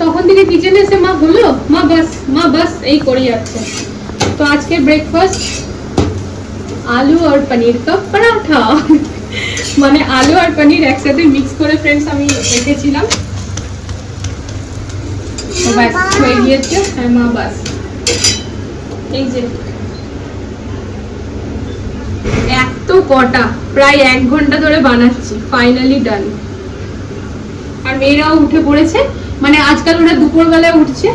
তখন থেকে কিচেনে এসে মা বলল, মা, বাস মা, বাস, এই করে যাচ্ছে। তো আজকে ব্রেকফাস্ট আলু আর পনির কা পরাঠা। মানে আলু আর পনির একসাথে মিক্স করে ফ্রেন্ডস আমি রেখেছিলাম। হয়ে এত কটা, প্রায় এক ঘণ্টা ধরে বানাচ্ছি ফাইনালি ডান আর মেয়েরাও উঠে পড়েছে। মানে আজকাল ওরা দুপুর বেলায় উঠছে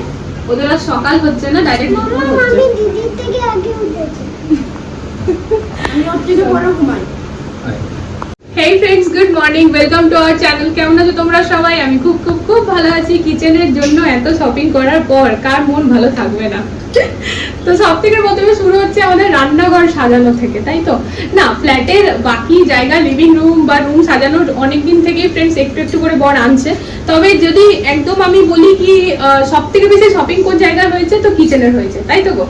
ওদের আর সকাল হচ্ছে না ডাইরেক্ট দুপুর হচ্ছে আমি দিদির থেকে আগে উঠেছি। আমি ওর থেকে বড় ঘুমাই। Hey friends good morning welcome to our channel কেমন আছো তোমরা সবাই? আমি খুব খুব খুব ভালো আছি কিচেনের জন্য এত শপিং করার পর। কার মন ভালো থাকবে না? তো সব থেকে প্রথমে শুরু হচ্ছে আমাদের রান্নাঘর সাজানো থেকে, তাই তো? না ফ্ল্যাটের বাকি জায়গা লিভিং রুম বা রুম সাজানোর অনেকদিন থেকেই ফ্রেন্ডস একটু একটু করে বর আনছে। তবে যদি একদম আমি বলি কি সব থেকে বেশি শপিং কোন জায়গায় হয়েছে? তো কিচেনের হয়েছে, তাই তো গো?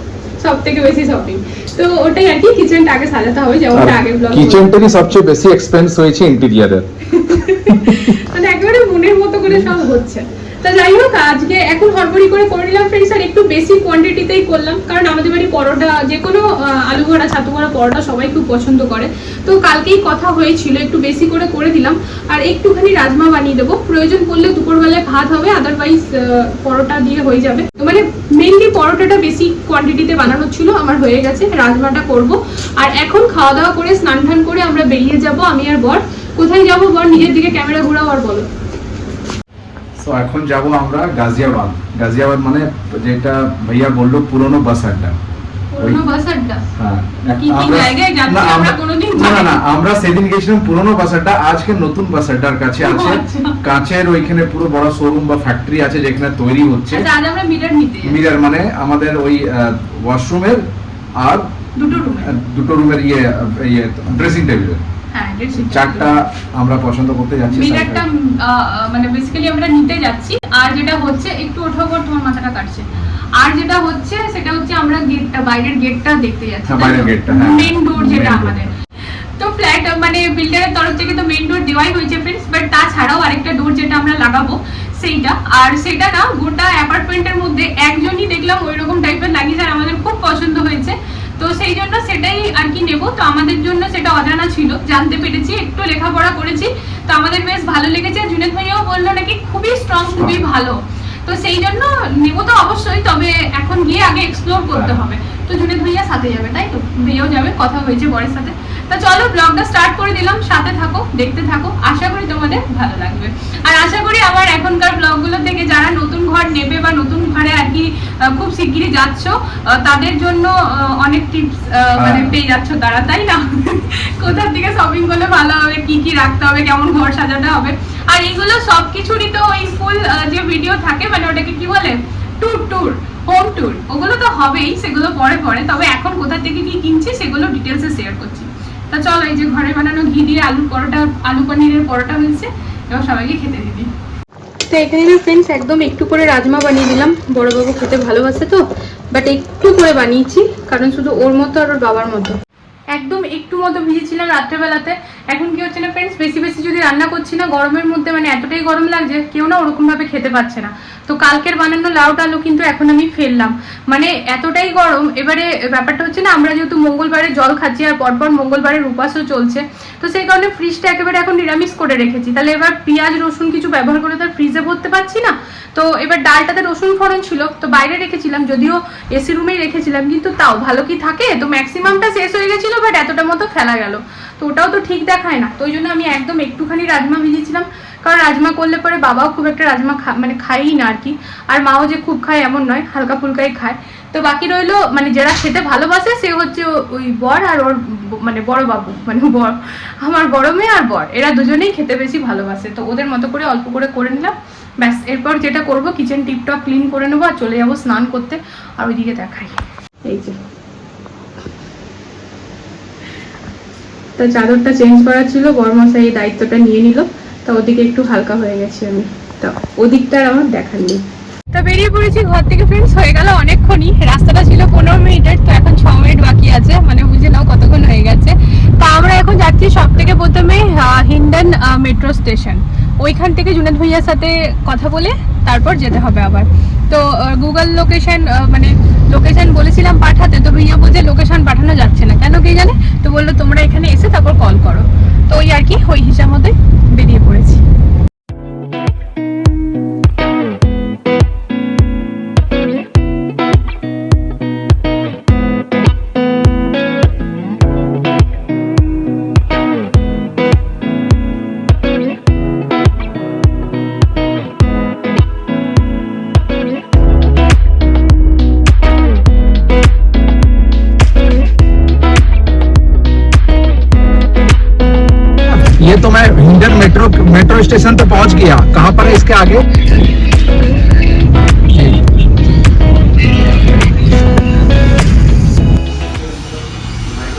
সব থেকে বেশি শপিং তো ওটাই আর কি কিচেনটা আগে সাজাতে হবে যেমনটা আগে ব্লগ কিচেনটারই সবচেয়ে বেশি এক্সপেন্স হয়েছে ইন্টেরিয়ারের মানে একেবারে মনের মতো করে সব হচ্ছে। তো যাই হোক, আজকে এখন হড়বড়ি করে করে নিলাম ফ্রেন্ডস আর একটু বেশি কোয়ান্টিটিতেই করলাম। কারণ আমাদের বাড়ি পরোটা, যে কোনো আলু ভরা, ছাতু ভরা পরোটা সবাই খুব পছন্দ করে। তো কালকেই কথা হয়েছিল, একটু বেশি করে করে দিলাম। আর একটুখানি রাজমা বানিয়ে দেবো। প্রয়োজন পড়লে দুপুরবেলায় ভাত হবে আদারওয়াইজ পরোটা দিয়ে হয়ে যাবে। মানে মেনলি পরোটাটা বেশি কোয়ান্টিটিতে বানানো ছিল, আমার হয়ে গেছে, রাজমাটা করব। আর এখন খাওয়া দাওয়া করে স্নান টান করে আমরা বেরিয়ে যাব, আমি আর বর। কোথায় যাব বর? নিজের দিকে ক্যামেরা ঘোরাও আর বলো। তো এখন যাব আমরা গাজিয়াবাদ। গাজিয়াবাদ মানে যেটা ভাইয়া বলল পুরনো বাস আড্ডা। আমরা- সেদিন গেছিলাম পুরনো বাস আড্ডা আজকে নতুন বাস আড্ডার কাছে আছে। আচ্ছা। কাঁচের ওইখানে পুরো বড় শোরুম বা ফ্যাক্টরি আছে যেখানে তৈরি হচ্ছে। আচ্ছা। মিরার মানে আমাদের ওই ওয়াশরুমের আর দুটো রুমে দুটো রুমের ইয়ে ইয়ে ড্রেসিং টেবিলের হ্যাঁ dressing চারটা আমরা পছন্দ করতে যাচ্ছি মানে বেসিক্যালি আমরা নিতে যাচ্ছি। আর যেটা হচ্ছে একটু ওঠো পর তোমার মাথাটা কাটছে। আর যেটা হচ্ছে সেটা হচ্ছে আমরা গেটটা বাইরের গেটটা দেখতে যাচ্ছি হ্যাঁ, বাইরের গেটটা, হ্যাঁ। মেন ডোর যেটা আমাদের। তো ফ্ল্যাট মানে বিল্ডারের তরফ থেকে তো মেন ডোর দেওয়াই হয়েছে ফ্রেন্ডস বাট তাছাড়াও আরেকটা ডোর যেটা আমরা লাগাবো সেইটা। আর সেটা না গোটা অ্যাপার্টমেন্টের মধ্যে একজনই দেখলাম ওই রকম টাইপের লাগিয়েছে আর আমাদের খুব পছন্দ হয়েছে। তো সেই জন্য সেটাই আর কি নেব। তো আমাদের জন্য সেটা অজানা ছিল। জানতে পেরেছি একটু লেখাপড়া করেছি। তো আমাদের বেশ ভালো লেগেছে। জুনেদ ভাইয়াও বলল নাকি খুবই স্ট্রং খুবই ভালো। তো সেই জন্য নেব তো অবশ্যই তবে এখন গিয়ে আগে এক্সপ্লোর করতে হ্যাঁ। হবে। তো জুনেদ ভাইয়া সাথে যাবে তাই তো? ভাইয়াও যাবে কথা হয়েছে বরের সাথে। তো চলো ব্লগটা স্টার্ট করে দিলাম সাথে থাকো দেখতে থাকো আশা করি তোমাদের ভালো লাগবে। আর আশা করি আমার এখনকার ব্লগগুলো থেকে যারা নতুন ঘর নেবে বা নতুন ঘরে আর কি খুব শিগগিরই যাচ্ছ তাদের জন্য অনেক টিপস মানে হ্যাঁ। পেয়ে যাচ্ছ তারা তাই না? কোথার থেকে শপিং করলে ভালো হবে কি কি রাখতে হবে কেমন ঘর সাজাতে হবে? আর এগুলো সব কিছুরই তো ওই ফুল যে ভিডিও থাকে মানে ওটাকে কি বলে? ট্যুর ট্যুর হোম ট্যুর ওগুলো তো হবেই সেগুলো পরে পরে তবে এখন কোথা থেকে কি কিনছি সেগুলো ডিটেলসে শেয়ার করছি। তা চলো, এই যে ঘরে বানানো ঘি দিয়ে আলুর পরোটা, আলু পনিরের পরোটা হয়েছে, এবার সবাইকে খেতে দিবি। তো এখানে না ফ্রেন্ডস একদম একটু করে রাজমা বানিয়ে দিলাম। বড়বাবু খেতে ভালোবাসে তো বাট একটু করে বানিয়েছি, কারণ শুধু ওর মতো আর ওর বাবার মতো। একদম একটু মতো ভিজেছিলাম রাত্রেবেলাতে। এখন কি হচ্ছে না ফ্রেন্ডস বেশি বেশি যদি রান্না করছি না, গরমের মধ্যে মানে এতটাই গরম লাগছে, কেউ না ওরকম ভাবে খেতে পাচ্ছে না। তো কালকের বানানো লাউ টালু কিন্তু এখন আমি ফেললাম। মানে এতটাই গরম, এবারে ব্যাপারটা হচ্ছে না, আমরা যেহেতু মঙ্গলবারে জল খাচ্ছি আর পরপর মঙ্গলবারের উপাসও চলছে, তো সেই কারণে ফ্রিজটা একেবারে এখন নিরামিষ করে রেখেছি। তাহলে এবার পেঁয়াজ, রসুন কিছু ব্যবহার করে তো ফ্রিজে ভরতে পারছি না? তো এবার ডালটাতে রসুন ফোড়ন ছিল, তো বাইরে রেখেছিলাম, যদিও এসি রুমেই রেখেছিলাম, কিন্তু তাও ভালো কি থাকে? তো ম্যাক্সিমামটা শেষ হয়ে গেছিল বাট এতটা মতো ফেলা গেল। তো ওটাও তো ঠিক দেখায় না। তো ওই জন্য আমি একদম একটুখানি রাজমা ভিজিয়েছিলাম। কারণ রাজমা করলে পরে বাবাও খুব একটা রাজমা মানে খায়ই না আর কি। আর মাও যে খুব খায় এমন নয়, হালকা ফুলকাই খায়। তো বাকি রইল মানে যারা খেতে ভালোবাসে, সে হচ্ছে ওই বর আর ওর মানে বড় বাবু। মানে বর। আমার বড় মেয়ে আর বর। এরা দুজনেই খেতে বেশি ভালোবাসে। তো ওদের মতো করে অল্প করে করে নিলাম। ব্যাস, এরপর যেটা করব কিচেন টিপটপ ক্লিন করে নেব আর চলে যাব স্নান করতে। আর ওইদিকে দেখাই। এই যে। তো চাদরটা চেঞ্জ করা ছিল, বরমশাই এই দায়িত্বটা নিয়ে নিল। তা ওদিকে একটু হালকা হয়ে গেছি আমি। তা ওদিকটা আমার দেখার নেই। তো বেরিয়ে পড়েছি ঘর থেকে ফ্রেন্ডস হয়ে গেল অনেকক্ষণই। রাস্তাটা ছিল পনেরো মিনিটের, তো এখন ছ মিনিট বাকি আছে মানে বুঝে নাও কতক্ষণ হয়ে গেছে। তা আমরা এখন যাচ্ছি সব থেকে প্রথমে হিন্ডন মেট্রো স্টেশন ওইখান থেকে জুনেদ ভাইয়ার সাথে কথা বলে তারপর যেতে হবে আবার। তো গুগল লোকেশন মানে লোকেশন বলেছিলাম পাঠাতে, তো ভাইয়া বলছে লোকেশন পাঠানো যাচ্ছে না। কেন কে জানে? তো বলল, তোমরা এখানে এসে তারপর কল করো। তো ওই আর কি, ওই হিসাব মতোই বেরিয়ে পড়েছি। तो मैं हिंडन मेट्रो मेट्रो स्टेशन पे पहुंच गया कहाँ पर है इसके आगे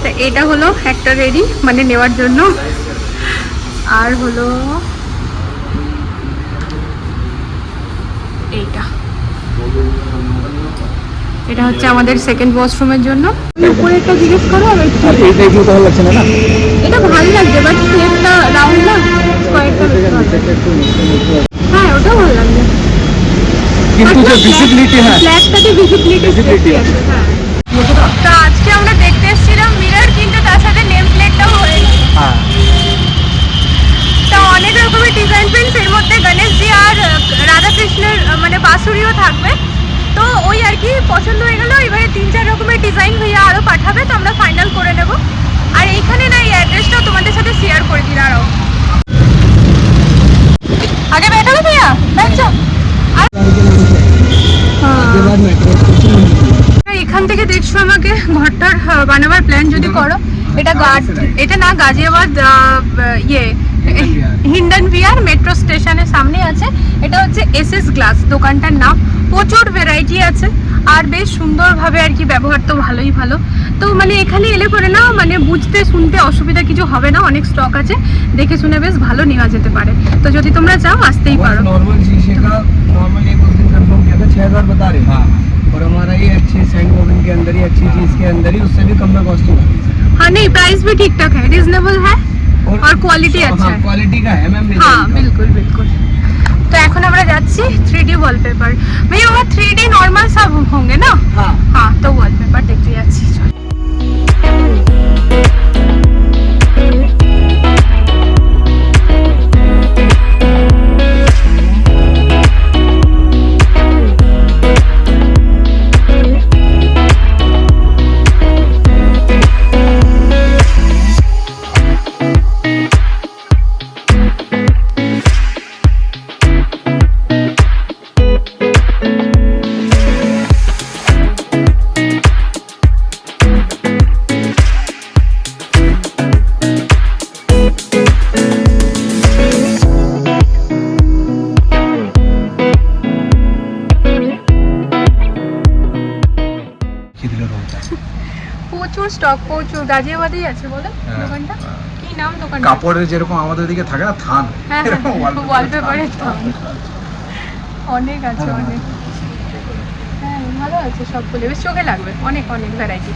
তো এটা হলো একটা রেডি মানে নেওয়ার জন্য আর হলো এইটা এটা হচ্ছে আমাদের সেকেন্ড ওয়াশরুমের জন্য উপরে একটা জিজ্ঞেস করো আর একটু এইটাই কি ভালো লাগছে না না এটা ভালো লাগছে বাট হ্যাঁ ওটাও ভালো লাগছে কিন্তু যে ভিজিবিলিটি হ্যাঁ। ফ্ল্যাটটাতে ভিজিবিলিটি Visibility আছে হ্যাঁ। তো আজকে আমরা দেখতে এসেছিলাম মিরর কিন্তু তার সাথে নেম প্লেটটাও হয়ে গেছে হ্যাঁ। তো অনেক রকমের ডিজাইন প্রিন্টস এর মধ্যে গণেশজি আর রাধাকৃষ্ণের মানে বাঁশুরিও থাকবে। তো ওই আর কি পছন্দ হয়ে গেল। এবারে তিন চার রকমের ডিজাইন ভাইয়া আরও পাঠাবে তো আমরা ফাইনাল করে নেব। আর এইখানে না এই অ্যাড্রেসটাও তোমাদের সাথে শেয়ার করে দিন আরও। বানাবার প্ল্যান যদি করো এটা গার্ড এটা না গাজিয়াবাদ আহ, ইয়ে হিন্ডন বিয়ার মেট্রো স্টেশনের সামনে আছে এটা হচ্ছে এস এস গ্লাস দোকানটার নাম প্রচুর ভ্যারাইটি আছে আর বেশ সুন্দরভাবে আর কি ব্যবহার তো ভালোই ভালো তো মানে এখানে এলে পরে না মানে বুঝতে শুনতে অসুবিধা কিছু হবে না অনেক স্টক আছে দেখে শুনে বেশ ভালো নেওয়া যেতে পারে তো যদি তোমরা চাও আসতেই পারো नॉर्मल शीशे का नॉर्मल एक उस दिन कंफर्म किया था छह हजार बता रहे हाँ। और हमारा ये अच्छी सैंड ओवन के अंदर ही अच्छी चीज के अंदर ही उससे भी कम में कॉस्टिंग हाँ नहीं प्राइस भी ठीक ठाक है रिजनेबल है और क्वालिटी अच्छा है क्वालिटी का है मैम हाँ बिल्कुल बिल्कुल तो এখন আমরা যাচ্ছি থ্রি ডি ওয়ালপেপার भैया वहाँ थ्री डी नॉर्मल सब होंगे ना हाँ हाँ तो वॉलपेपर देखते যাচ্ছি প্রচুর গাজিয়াবাদেই আছে বলো হ্যাঁ, দোকানটা? হ্যাঁ। কি নাম দোকান কাপড়ের যেরকম আমাদের দিকে থাকে না থান। হ্যাঁ ওয়ালপেপারের থান। অনেক আছে হ্যাঁ। অনেক। হ্যাঁ ভালো আছে সবগুলো। বেশ চোখে লাগবে অনেক অনেক ভ্যারাইটি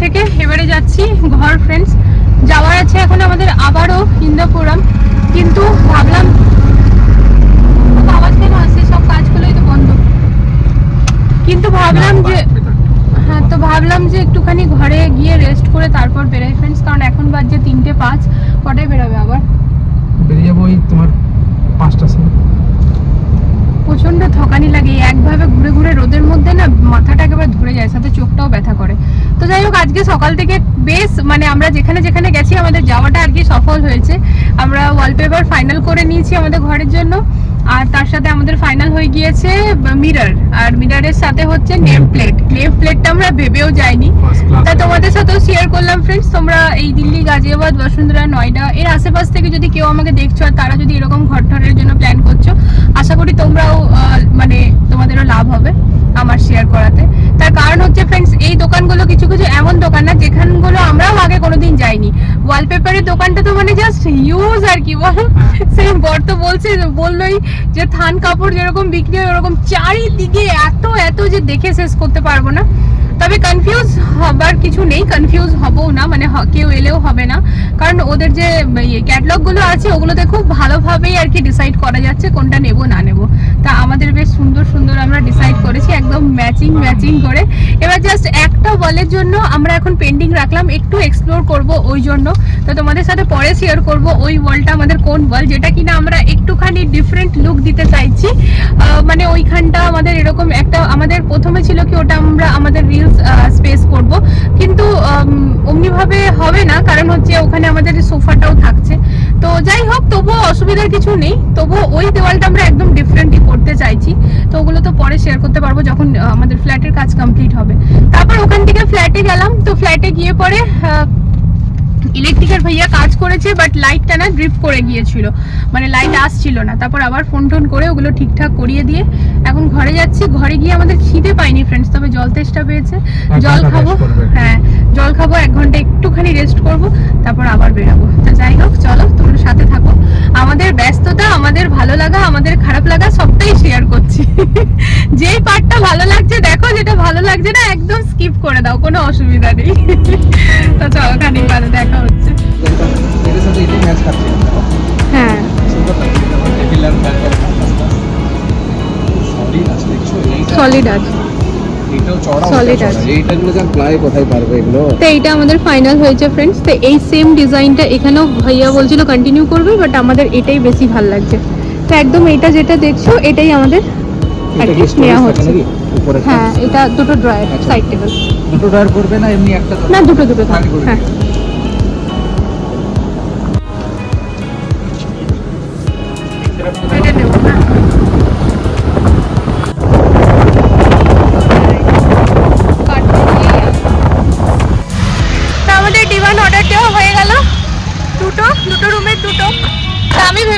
থেকে এবারে যাচ্ছি ঘর ফ্রেন্ডস যাওয়ার আছে এখন আমাদের আবারও ইন্দাপুরম কিন্তু ভাবলাম আওয়াজ কেন আসছে সব কাজগুলোই তো বন্ধ। কিন্তু ভাবলাম যে হ্যাঁ তো ভাবলাম যে একটুখানি ঘরে গিয়ে রেস্ট করে তারপর বেরোই ফ্রেন্ডস কারণ এখন বাজছে তিনটে পাঁচ। কটায় বেরোবে আবার? বেরিয়ে বই তোমার পাঁচটা সময়। প্রচণ্ড থকানি লাগে একভাবে ঘুরে ঘুরে রোদের মধ্যে না মাথাটা একেবারে ধরে যায়, সাথে চোখটাও ব্যথা করে। তো যাই হোক, আজকে সকাল থেকে বেশ মানে আমরা যেখানে যেখানে গেছি, আমাদের যাওয়াটা আর কি সফল হয়েছে। আমরা ওয়ালপেপার ফাইনাল করে নিয়েছি আমাদের ঘরের জন্য। আর তার সাথে আমাদের ফাইনাল হয়ে গিয়েছে মিরর আর মিররের সাথে হচ্ছে নেম প্লেট নেম প্লেটটা আমরা ভেবেও যাইনি। তা তোমাদের সাথেও শেয়ার করলাম ফ্রেন্ডস তোমরা এই দিল্লি গাজিয়াবাদ বসুন্ধরা নয়ডা এর আশেপাশ থেকে যদি কেউ আমাকে দেখছ আর তারা যদি এরকম ঘটনার জন্য প্ল্যান করছ আশা করি তোমরাও মানে তোমাদেরও লাভ হবে আমার শেয়ার করাতে। তার কারণ হচ্ছে ফ্রেন্ডস এই দোকানগুলো কিছু কিছু এমন দোকান না, যেখানগুলো আমরাও আগে কোনোদিন যাইনি। ওয়ালপেপারের দোকানটা তো মানে জাস্ট ইউজ আর কি, বল? সেই বর তো বলছে, বললোই যে থান কাপড় যেরকম বিক্রি হয়, ওরকম চারিদিকে এত এত যে দেখে শেষ করতে পারব না। তবে কনফিউজ হবার কিছু নেই কনফিউজ হবও না মানে কেউ এলেও হবে না। কারণ ওদের যে ক্যাটলগগুলো আছে, ওগুলোতে খুব ভালোভাবেই আর কি ডিসাইড করা যাচ্ছে, কোনটা নেব, না নেব। তা আমাদের বেশ সুন্দর সুন্দর আমরা ডিসাইড ম্যাচিং ম্যাচিং করে। এবার জাস্ট একটা বলের জন্য আমরা এখন পেন্ডিং রাখলাম, একটু এক্সপ্লোর করব ওই জন্য। তো তোমাদের সাথে পরে শেয়ার করব ওই ওয়ালটা আমাদের কোন বল যেটা কিনা আমরা একটুখানি ডিফারেন্ট লুক দিতে চাইছি। মানে ওইখানটা আমাদের এরকম একটা, আমাদের প্রথমে ছিল কি ওটা আমরা আমাদের রিলস স্পেস করব। কিন্তু অমনিভাবে হবে না, কারণ হচ্ছে ওখানে আমাদের সোফাটাও থাকছে। তো যাই হোক, তবুও অসুবিধার কিছু নেই। তবুও ওই দেওয়ালটা আমরা একদম ডিফারেন্টই করতে পরে শেয়ার করতে পারব যখন আমাদের ফ্ল্যাটের কাজ কমপ্লিট হবে। তারপর ওখান থেকে ফ্ল্যাটে গেলাম। তো ফ্ল্যাটে গিয়ে পরে ইলেকট্রিকের ভাইয়া কাজ করেছে বাট লাইটটা না ড্রিপ করে গিয়েছিল। মানে লাইট আসছিল না। তারপর আবার ফোন টোন করে ওগুলো ঠিকঠাক করিয়ে দিয়ে এখন ঘরে যাচ্ছি। ঘরে গিয়ে আমাদের খিদে পাইনি ফ্রেন্ডস তবে জল তেষ্টা পেয়েছে। জল খাব। হ্যাঁ জল খাব এক ঘণ্টা একটুখানি রেস্ট করব তারপর আবার বেরাবো। তো যাই হোক চলো তোমরা সাথে থাকো। আমাদের ব্যস্ততা আমাদের ভালো লাগা আমাদের খারাপ লাগা পার্টটাই শেয়ার করছি। যেই পার্টটা ভালো লাগছে দেখো, যেটা ভালো লাগছে না, একদম স্কিপ করে দাও, কোনো অসুবিধা নেই। তো চলো খানি বাদে দেখা হচ্ছে। হ্যাঁ। সলিড আছে। এইটা আমাদের ফাইনাল হয়েছে ফ্রেন্ডস তো এই সেম ডিজাইনটা এখানেও ভাইয়া বলছিল কন্টিনিউ করবে বাট আমাদের এটাই বেশি ভালো লাগছে। তো একদম এটা যেটা দেখছ এটাই আমাদের নেওয়া হচ্ছে। হ্যাঁ এটা দুটো ড্রয়ার। সাইড টেবিল দুটো ড্রয়ার করবে না এমনি একটা না দুটো দুটো থাকবে হ্যাঁ।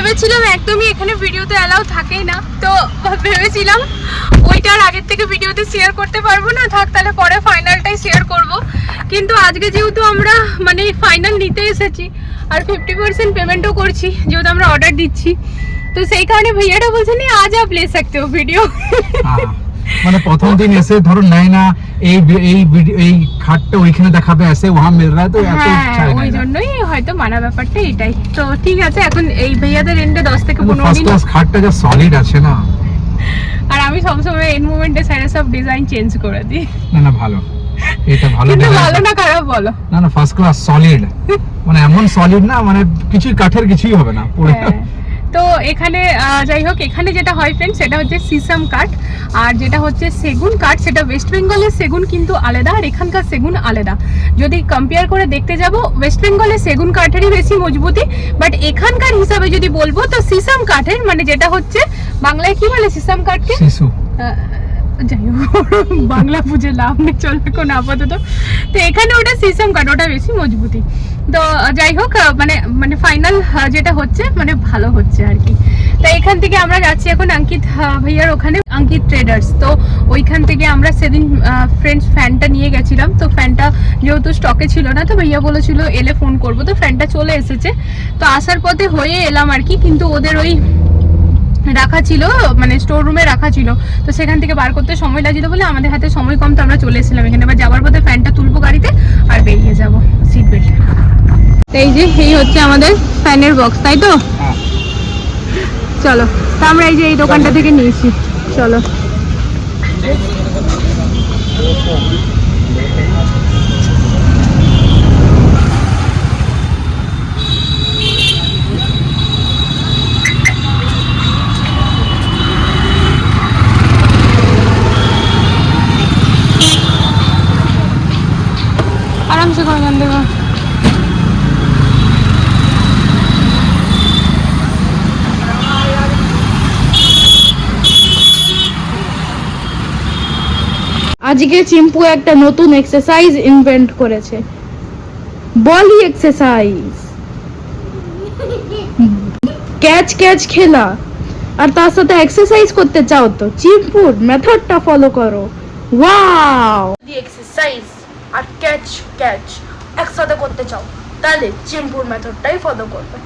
ভেবেছিলাম একদমই এখানে ভিডিওতে অ্যালাউ থাকেই না। তো ভেবেছিলাম ওইটার আগের থেকে ভিডিওতে শেয়ার করতে পারব না। থাক, তাহলে পরে ফাইনালটাই শেয়ার করব। কিন্তু আজকে যেহেতু আমরা মানে ফাইনাল নিতে এসেছি আর ফিফটি পার্সেন্ট পেমেন্টও করছি, যেহেতু আমরা অর্ডার দিচ্ছি, তো সেই কারণে ভাইয়াটা বলছে, নি, আজ আপ লে সকতে ভিডিও মানে প্রথম দিন এসে ধরো নাই না এই এই এই খাটটা ওইখানে দেখাবে এসে ওহা মিল রা তো এত হ্যাঁ ওই জন্যই হয়তো মানা ব্যাপারটা এটাই। তো ঠিক আছে এখন এই ভাইয়াদের এন্ডে দশ থেকে পনেরো ফার্স্ট দিন ক্লাস খাটটা যা সলিড আছে না। আর আমি সবসময় এন মুভমেন্টে সাইডে সব ডিজাইন চেঞ্জ করে দিই। না না ভালো। এটা ভালো কিন্তু ভালো না খারাপ বলো? না না ফার্স্ট ক্লাস সলিড মানে এমন সলিড না মানে কিছুই কাঠের কিছুই হবে না পড়ে হ্যাঁ। তো এখানে যাই হোক এখানে যেটা হয় ফ্রেন্ড সেটা হচ্ছে সিসাম কাঠ আর যেটা হচ্ছে সেগুন কাঠ সেটা ওয়েস্ট বেঙ্গলের সেগুন কিন্তু আলাদা আর এখানকার সেগুন আলাদা। যদি কম্পেয়ার করে দেখতে যাব ওয়েস্ট বেঙ্গলের সেগুন কাঠেরই বেশি মজবুতি বাট এখানকার হিসাবে যদি বলব তো সিসাম কাঠের মানে যেটা হচ্ছে বাংলায় কি বলে সিসাম কাঠকে যাই হোক বাংলা বুঝে লাভ নেই চলবে কোন আপাতত। তো এখানে ওটা সিস্টেম কাঠ ওটা বেশি মজবুতি। তো, যাই হোক মানে মানে ফাইনাল যেটা হচ্ছে মানে ভালো হচ্ছে আর কি। তো এখান থেকে আমরা যাচ্ছি এখন অঙ্কিত ভাইয়ার ওখানে, অঙ্কিত ট্রেডার্স তো ওইখান থেকে আমরা সেদিন ফ্রেন্ডস ফ্যানটা নিয়ে গেছিলাম। তো ফ্যানটা যেহেতু স্টকে ছিল না, তো ভাইয়া বলেছিল, এলে ফোন করব। তো ফ্যানটা চলে এসেছে। তো আসার পথে হয়ে এলাম আর কি, কিন্তু ওদের ওই রাখা ছিল মানে স্টোর রুমে রাখা ছিল। তো সেখান থেকে বার করতে সময় লাগছিল বলে আমাদের হাতে সময় কম, তো আমরা চলে এসেছিলাম এখানে। এবার যাওয়ার পথে ফ্যানটা তুলবো গাড়িতে আর বেরিয়ে যাব। সিট বেল্ট এই যে এই হচ্ছে আমাদের ফ্যানের বক্স তাই তো? হ্যাঁ। চলো তা আমরা এই যে এই দোকানটা থেকে নিয়েছি চলো। আজকে চিম্পু একটা নতুন এক্সারসাইজ ইনভেন্ট করেছে। বলি এক্সারসাইজ ক্যাচ ক্যাচ খেলা। আর তার সাথে এক্সারসাইজ করতে চাও তো, চিম্পুর মেথডটা ফলো করো। ওয়াও দি এক্সারসাইজ আর ক্যাচ ক্যাচ একসাথে করতে চাও, তাহলে চিম্পুর মেথডটাই ফলো করবে।